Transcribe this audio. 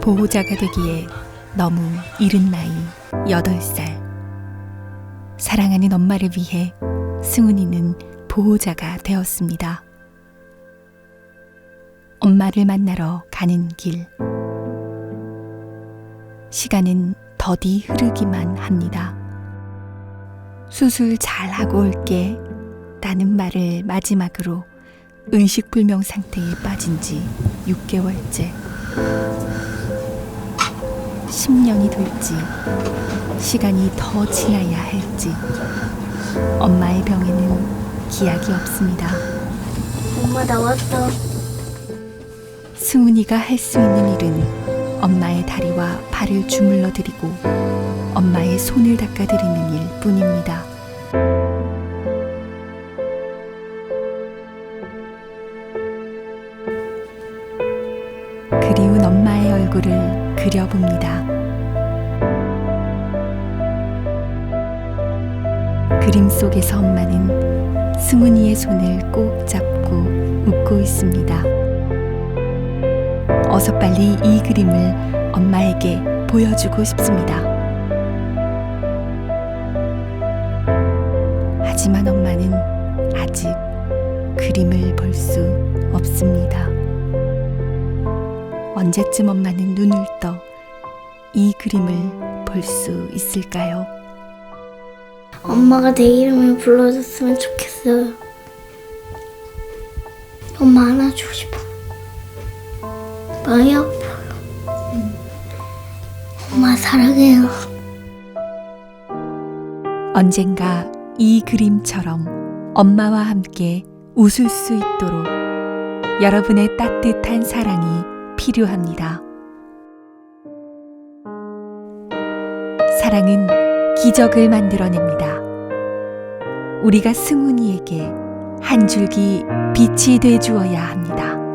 보호자가 되기에 너무 이른 나이 8살. 사랑하는 엄마를 위해 승훈이는 보호자가 되었습니다. 엄마를 만나러 가는 길. 시간은 더디 흐르기만 합니다. 수술 잘 하고 올게. 라는 말을 마지막으로 의식불명 상태에 빠진 지 6개월째. 10년이 될지, 시간이 더 지나야 할지, 엄마의 병에는 기약이 없습니다. 엄마 나왔어. 승훈이가 할 수 있는 일은 엄마의 다리와 발을 주물러 드리고 엄마의 손을 닦아 드리는 일 뿐입니다. 그리운 엄마의 얼굴을 그려봅니다. 그림 속에서 엄마는 승훈이의 손을 꼭 잡고 웃고 있습니다. 어서 빨리 이 그림을 엄마에게 보여주고 싶습니다. 하지만 엄마는 아직 그림을 볼 수 없습니다. 언제쯤 엄마는 눈을 떠 이 그림을 볼 수 있을까요? 엄마가 내 이름을 불러줬으면 좋겠어요. 엄마 안아주고 싶어. 많이 아파요. 엄마 사랑해요. 언젠가 이 그림처럼 엄마와 함께 웃을 수 있도록 여러분의 따뜻한 사랑이 필요합니다. 사랑은 기적을 만들어냅니다. 우리가 승훈이에게 한 줄기 빛이 돼 주어야 합니다.